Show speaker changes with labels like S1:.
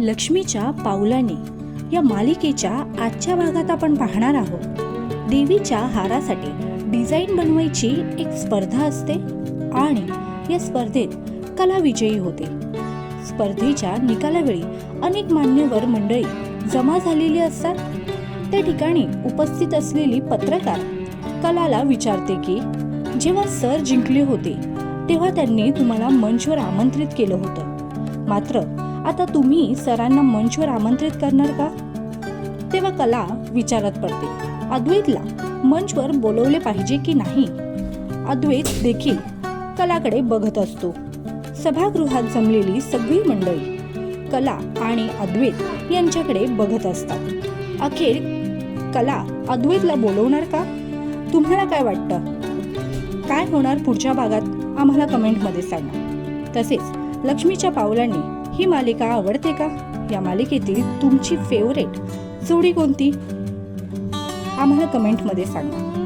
S1: लक्ष्मीच्या पावलाने या मालिकेच्या आजच्या भागात आपण पाहणार आहोत. देवीच्या हारासाठी डिझाईन बनवायची एक स्पर्धा असते आणि या स्पर्धेत कला विजयी होते. स्पर्धेच्या निकालावेळी अनेक मान्यवर मंडळी जमा झालेली असतात. त्या ठिकाणी उपस्थित असलेली पत्रकार कलाला विचारते की जेव्हा सर जिंकले होते तेव्हा त्यांनी तुम्हाला मंचवर आमंत्रित केलं होतं. मात्र आता तुम्ही सरांना मंचवर आमंत्रित करणार का? तेव्हा कला विचारत पडते. अद्वैतला मंचवर बोलवले पाहिजे की नाही? अद्वैत देखील कलाकडे बघत असतो. सभागृहात जमलेली सगळी मंडळी कला आणि अद्वैत यांच्याकडे बघत असतात. अखेर कला अद्वैतला बोलवणार का? तुम्हाला काय वाटतं? काय होणार पुढच्या भागात? आम्हाला कमेंटमध्ये सांगा. तसेच लक्ष्मीच्या पावलांनी ही मालिका आवडते का? या मालिकेतील तुमची फेवरेट जोडी कोणती? आम्हाला कमेंटमध्ये सांगा.